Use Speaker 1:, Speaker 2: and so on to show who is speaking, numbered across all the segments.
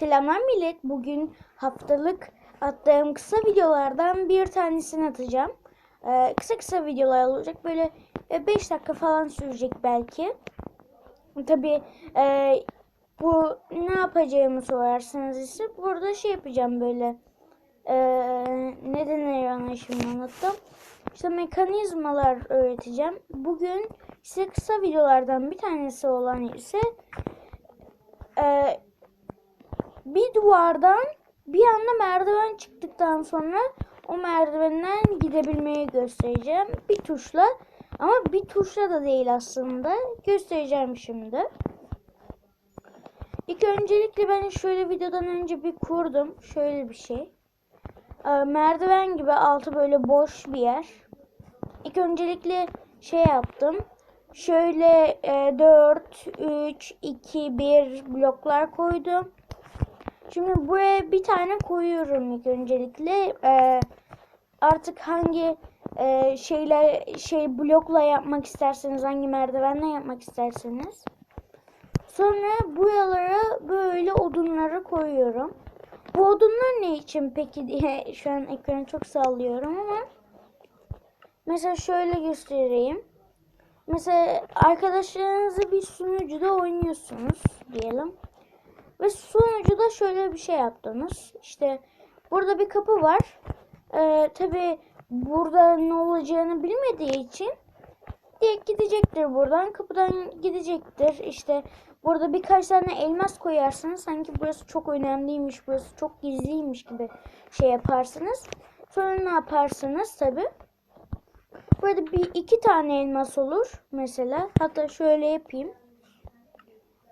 Speaker 1: Selamlar millet. Bugün haftalık attığım kısa videolardan bir tanesini atacağım. Ee, kısa kısa videolar olacak. Böyle 5 dakika falan sürecek belki. Tabi bu ne yapacağımı sorarsanız ise burada şey yapacağım böyle. E, ne denir ona şimdi unuttum. İşte mekanizmalar öğreteceğim. Bugün size kısa videolardan bir tanesi olan ise e, bir duvardan bir anda merdiven çıktıktan sonra o merdivenden gidebilmeyi göstereceğim. Bir tuşla ama bir tuşla da değil aslında. Göstereceğim şimdi. İlk öncelikle ben şöyle videodan önce bir kurdum. Şöyle bir şey. Ee, merdiven gibi altı böyle boş bir yer. İlk öncelikle şey yaptım. Şöyle e, 4, 3, 2, 1 bloklar koydum. Şimdi buraya bir tane koyuyorum ilk öncelikle. Ee, artık hangi e, şeyler şey blokla yapmak isterseniz, hangi merdivenle yapmak isterseniz. Sonra buralara böyle odunları koyuyorum. Bu odunlar ne için peki diye şu an ekranı çok sallıyorum ama mesela şöyle göstereyim. Mesela arkadaşlarınızla bir sunucuda oynuyorsunuz diyelim. Ve sunucuda şöyle bir şey yaptınız. İşte burada bir kapı var. Ee, Tabi burada ne olacağını bilmediği için direkt gidecektir buradan. Kapıdan gidecektir. İşte burada birkaç tane elmas koyarsınız. Sanki burası çok önemliymiş, burası çok gizliymiş gibi şey yaparsınız. Sonra ne yaparsınız tabi? Burada bir iki tane elmas olur mesela. Hatta şöyle yapayım.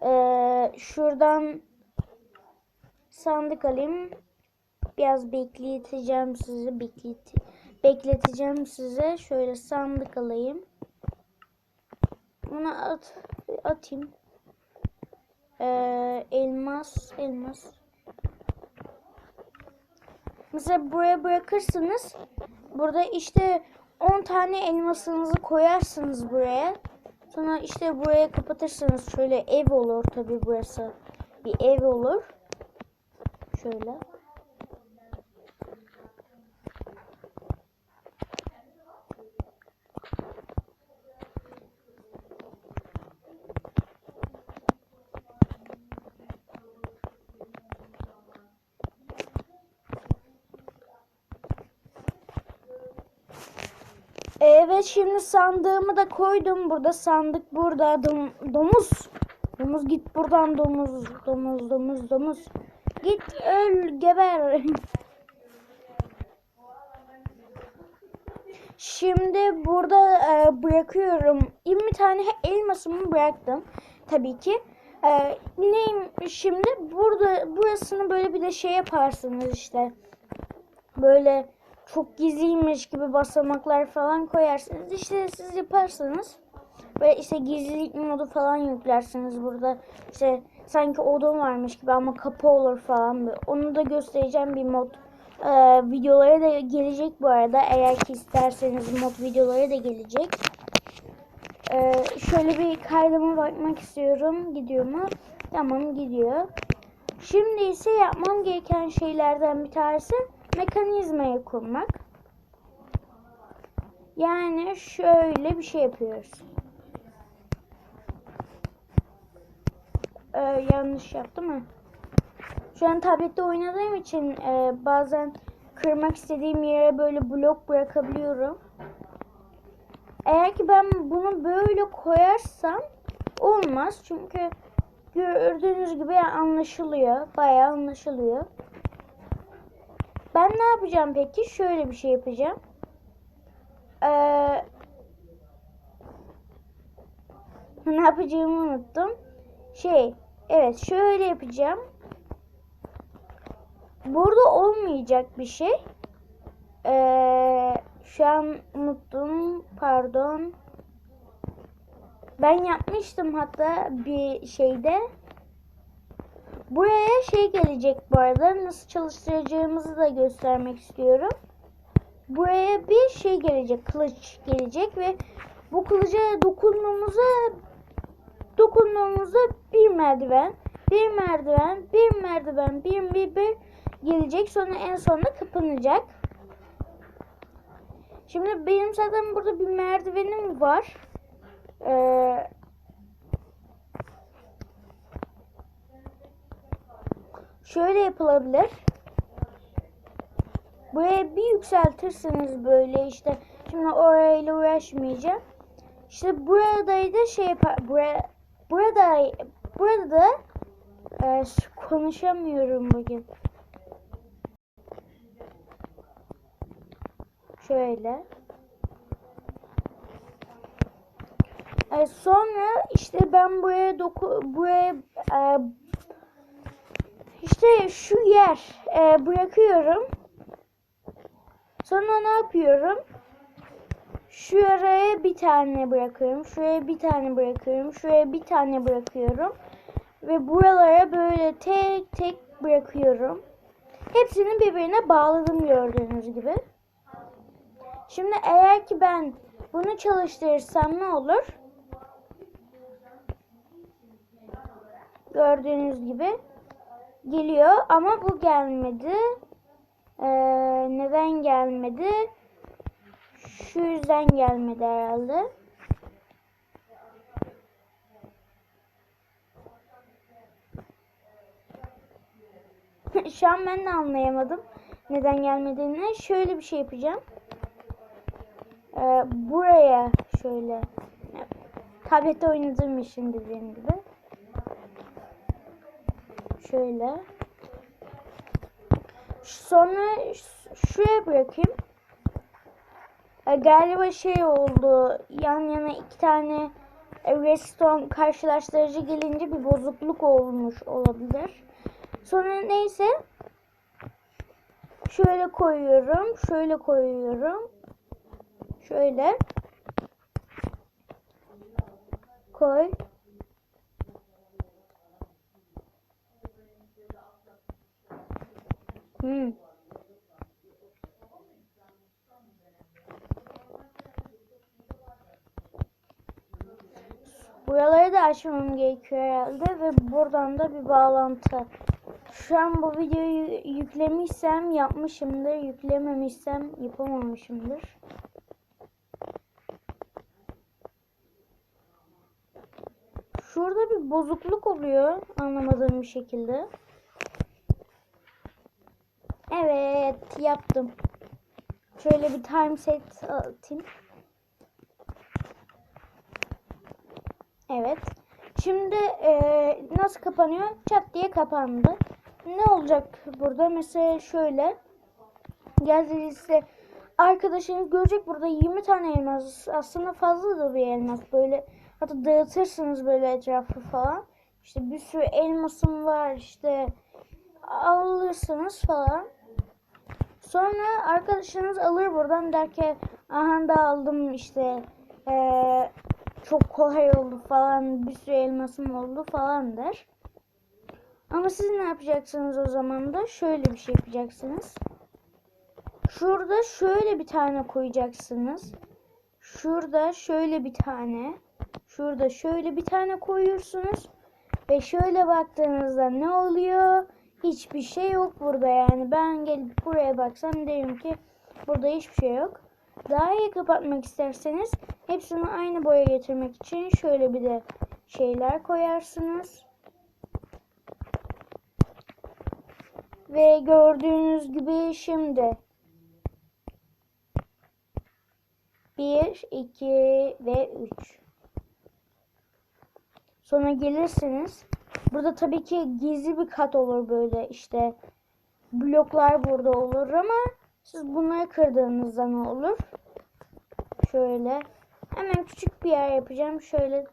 Speaker 1: Ee, şuradan sandık alayım. Biraz bekleteceğim sizi. Beklet bekleteceğim size. Şöyle sandık alayım. Bunu at atayım. Ee, elmas, elmas. Mesela buraya bırakırsınız. Burada işte 10 tane elmasınızı koyarsınız buraya. Sonra işte buraya kapatırsınız. Şöyle ev olur tabi burası. Bir ev olur. Şöyle. Evet şimdi sandığımı da koydum. Burada sandık burada. Dom domuz. Domuz git buradan domuz. Domuz domuz domuz. Git öl geber. Şimdi burada e, bırakıyorum. 20 tane elmasımı bıraktım. Tabii ki. E, neyim şimdi? Burada burasını böyle bir de şey yaparsınız işte. Böyle çok gizliymiş gibi basamaklar falan koyarsınız. İşte siz yaparsanız böyle işte gizlilik modu falan yüklersiniz burada. İşte sanki odun varmış gibi ama kapı olur falan. Onu da göstereceğim bir mod. Ee, videoları da gelecek bu arada. Eğer ki isterseniz mod videoları da gelecek. Ee, şöyle bir kaydıma bakmak istiyorum. Gidiyor mu? Tamam gidiyor. Şimdi ise yapmam gereken şeylerden bir tanesi mekanizmayı kurmak. Yani şöyle bir şey yapıyoruz. Ee, yanlış yaptım mı? Şu an tablette oynadığım için e, bazen kırmak istediğim yere böyle blok bırakabiliyorum. Eğer ki ben bunu böyle koyarsam olmaz. Çünkü gördüğünüz gibi anlaşılıyor. Bayağı anlaşılıyor. Ben ne yapacağım peki? Şöyle bir şey yapacağım. Ee, ne yapacağımı unuttum. Şey, evet şöyle yapacağım. Burada olmayacak bir şey. Ee, şu an unuttum. Pardon. Ben yapmıştım hatta bir şeyde. Buraya şey gelecek bu arada. Nasıl çalıştıracağımızı da göstermek istiyorum. Buraya bir şey gelecek. Kılıç gelecek ve bu kılıca dokunduğumuzda dokunduğumuzda bir merdiven, bir merdiven, bir merdiven bir bir bir gelecek. Sonra en sonunda kapanacak. Şimdi benim zaten burada bir merdivenim var. Ee, şöyle yapılabilir. Buraya bir yükseltirsiniz böyle işte. Şimdi orayla uğraşmayacağım. İşte burada şey yapar. Buraya, burada burada da e, konuşamıyorum bugün. Şöyle. E, sonra işte ben buraya doku buraya e, işte şu yer e, bırakıyorum. Sonra ne yapıyorum? Şuraya bir tane bırakıyorum. Şuraya bir tane bırakıyorum. Şuraya bir tane bırakıyorum. Ve buralara böyle tek tek bırakıyorum. Hepsini birbirine bağladım gördüğünüz gibi. Şimdi eğer ki ben bunu çalıştırırsam ne olur? Gördüğünüz gibi geliyor ama bu gelmedi. Ee, neden gelmedi? Şu yüzden gelmedi herhalde. Şu an ben de anlayamadım neden gelmediğini. Şöyle bir şey yapacağım. Ee, buraya şöyle tablette oynadığım için dediğim gibi. Şöyle. Sonra şuraya bırakayım. Ee, galiba şey oldu. Yan yana iki tane redstone karşılaştırıcı gelince bir bozukluk olmuş olabilir. Sonra neyse şöyle koyuyorum. Şöyle koyuyorum. Şöyle koy. Hmm. Buraları da açmam gerekiyor herhalde ve buradan da bir bağlantı. Şu an bu videoyu yüklemişsem yapmışımdır, yüklememişsem yapamamışımdır. Şurada bir bozukluk oluyor anlamadığım bir şekilde. Evet yaptım. Şöyle bir time set atayım. Evet. Şimdi e, nasıl kapanıyor? Çat diye kapandı. Ne olacak burada? Mesela şöyle. Geldiğinizde arkadaşınız görecek burada 20 tane elmas. Aslında fazla da bir elmas. Böyle hatta dağıtırsınız böyle etrafı falan. İşte bir sürü elmasım var işte alırsınız falan. Sonra arkadaşınız alır buradan der ki aha da aldım işte ee, çok kolay oldu falan bir sürü elmasım oldu falan der. Ama siz ne yapacaksınız o zaman da? Şöyle bir şey yapacaksınız. Şurada şöyle bir tane koyacaksınız. Şurada şöyle bir tane. Şurada şöyle bir tane koyuyorsunuz. Ve şöyle baktığınızda ne oluyor? Hiçbir şey yok burada yani. Ben gelip buraya baksam derim ki burada hiçbir şey yok. Daha iyi kapatmak isterseniz hepsini aynı boya getirmek için şöyle bir de şeyler koyarsınız. Ve gördüğünüz gibi şimdi 1, 2 ve 3. Sonra gelirsiniz. Burada tabii ki gizli bir kat olur böyle işte bloklar burada olur ama siz bunları kırdığınızda ne olur? Şöyle hemen küçük bir yer yapacağım. Şöyle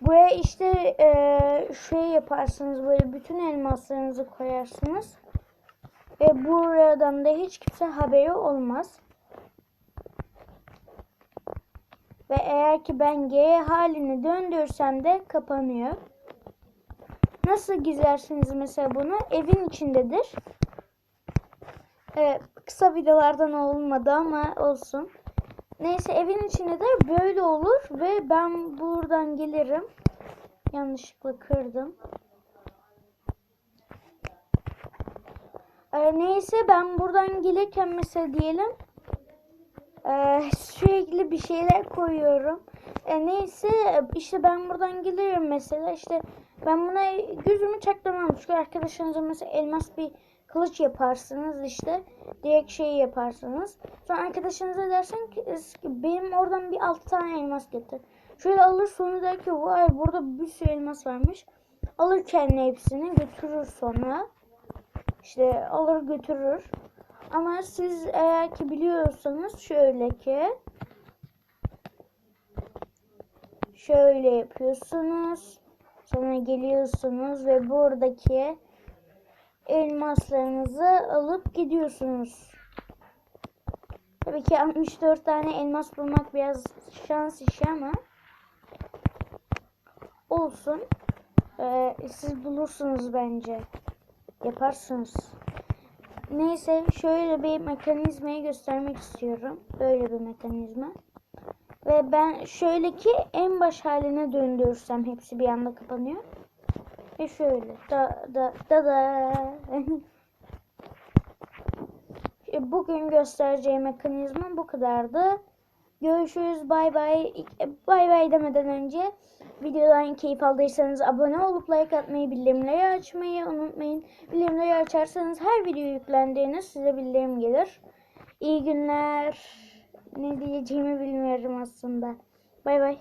Speaker 1: buraya işte e, şey yaparsınız böyle bütün elmaslarınızı koyarsınız. Ve buradan da hiç kimse haberi olmaz. Ve eğer ki ben G halini döndürsem de kapanıyor. Nasıl gizlersiniz mesela bunu? Evin içindedir. Evet, kısa videolardan olmadı ama olsun. Neyse evin içinde de böyle olur ve ben buradan gelirim. Yanlışlıkla kırdım. Ee, neyse ben buradan gelirken mesela diyelim ee, sürekli bir şeyler koyuyorum. E, neyse işte ben buradan geliyorum mesela işte ben buna gözümü çaklamam. Çünkü arkadaşlarınıza mesela elmas bir kılıç yaparsınız işte. Direkt şey yaparsınız. Sonra arkadaşınıza dersin ki "Es- benim oradan bir altı tane elmas getir. Şöyle alır sonra der ki vay burada bir sürü elmas varmış. Alır kendi hepsini götürür sonra. İşte alır götürür. Ama siz eğer ki biliyorsanız şöyle ki şöyle yapıyorsunuz. Sonra geliyorsunuz ve buradaki elmaslarınızı alıp gidiyorsunuz. Tabii ki 64 tane elmas bulmak biraz şans işi ama olsun. Ee, siz bulursunuz bence. Yaparsınız. Neyse şöyle bir mekanizmayı göstermek istiyorum. Böyle bir mekanizma. Ve ben şöyle ki en baş haline döndürürsem hepsi bir anda kapanıyor. Ve şöyle da da da da. İşte Bugün göstereceğim mekanizma bu kadardı. Görüşürüz. Bay bay. Bay bay demeden önce videodan keyif aldıysanız abone olup like atmayı, bildirimleri açmayı unutmayın. Bildirimleri açarsanız her video yüklendiğinde size bildirim gelir. İyi günler. Ne diyeceğimi bilmiyorum aslında. Bay bay.